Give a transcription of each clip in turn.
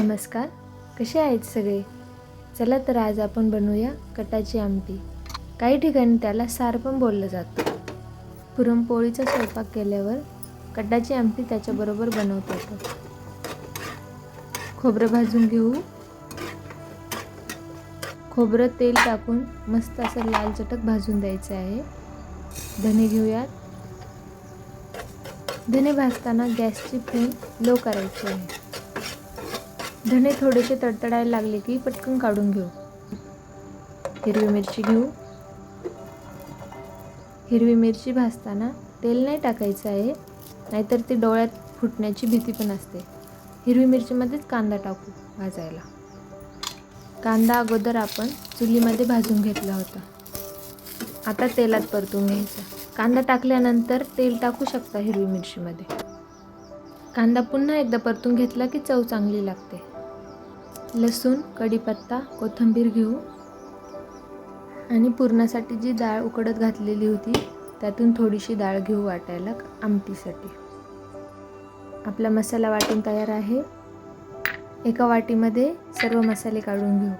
नमस्कार. कसे आहेत सगळे? चला तर आज आपण बनवूया कटाची आमटी. काही ठिकाणी त्याला सार पण बोललं जातं. पुरणपोळीचा स्वयंपाक केल्यावर कटाची आमटी त्याच्याबरोबर बनवता येतो खोबरं भाजून घेऊ. खोबरं तेल टाकून मस्त असं लाल चटक भाजून द्यायचं आहे. धने घेऊयात. धने भाजताना गॅसची फ्लेम लो करायची आहे. धणे थोडेसे तडतडायला लागले की पटकन काढून घेऊ. हिरवी मिरची घेऊ. हिरवी मिरची भाजताना तेल नाही टाकायचं आहे नाहीतर ती डोळ्यात फुटण्याची भीती पण असते. हिरवी मिरचीमध्येच कांदा टाकू भाजायला. कांदा अगोदर आपण चुलीमध्ये भाजून घेतला होता. आता तेलात परतून घ्यायचा. कांदा टाकल्यानंतर तेल टाकू शकता हिरवी मिरचीमध्ये. कांदा पुन्हा एकदा परतून घेतला की चव चांगली लागते. लसूण कढीपत्ता कोथिंबीर घेऊ. आणि पुरणासाठी जी डाळ उकडत घातलेली होती त्यातून थोडीशी डाळ घेऊ वाटायला आमटीसाठी. आपला मसाला वाटून तयार आहे. एका वाटीमध्ये सर्व मसाले काढून घेऊ.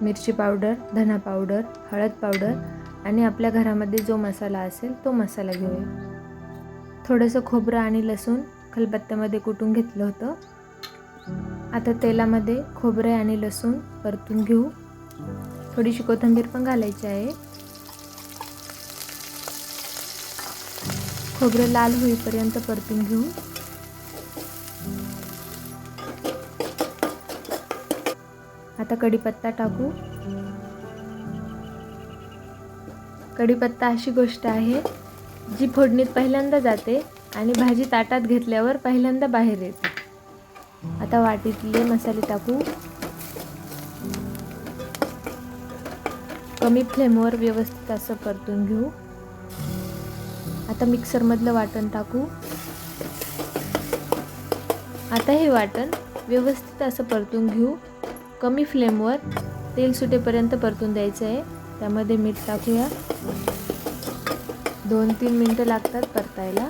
मिरची पावडर धना पावडर हळद पावडर आणि आपल्या घरामध्ये जो मसाला असेल तो मसाला घेऊया. थोडंसं खोबरं आणि लसूण खलबत्त्यामध्ये कुटून घेतलं होतं. आता तेलामध्ये खोबरे आणि लसूण परतून घेऊ. थोडीशी कोथिंबीर पण घालायची आहे. खोबरं लाल होईपर्यंत परतून घेऊ. आता कढीपत्ता टाकू. कढीपत्ता अशी गोष्ट आहे जी फोडणीत पहिल्यांदा जाते आणि भाजी ताटात घेतल्यावर पहिल्यांदा बाहेर येते. आता वाटीतले मसाले टाकू. कमी फ्लेमवर व्यवस्थित असं परतून घेऊ. आता मिक्सरमधलं वाटण टाकू. आता हे वाटण व्यवस्थित असं परतून घेऊ. कमी फ्लेमवर तेल सुटेपर्यंत परतून द्यायचं आहे. त्यामध्ये मीठ टाकूया. दोन तीन मिनटं लागतात परतायला.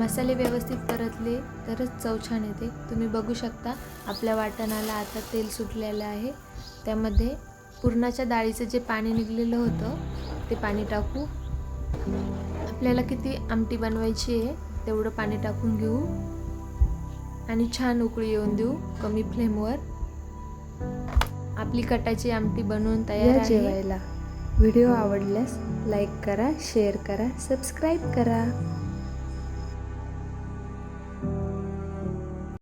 मसाले व्यवस्थित परतले तरच चव छान येते. तुम्ही बघू शकता आपल्या वाटणाला आता तेल सुटलेलं आहे. त्यामध्ये पुरणाच्या डाळीचं जे पाणी निघलेलं होतं ते पाणी टाकू. आपल्याला किती आमटी बनवायची आहे तेवढं पाणी टाकून घेऊ. आणि छान उकळी येऊन देऊ कमी फ्लेमवर. आपली कटाची आमटी बनवून तयार आहे. जेवायला. व्हिडिओ आवडल्यास लाईक करा शेअर करा सबस्क्राईब करा.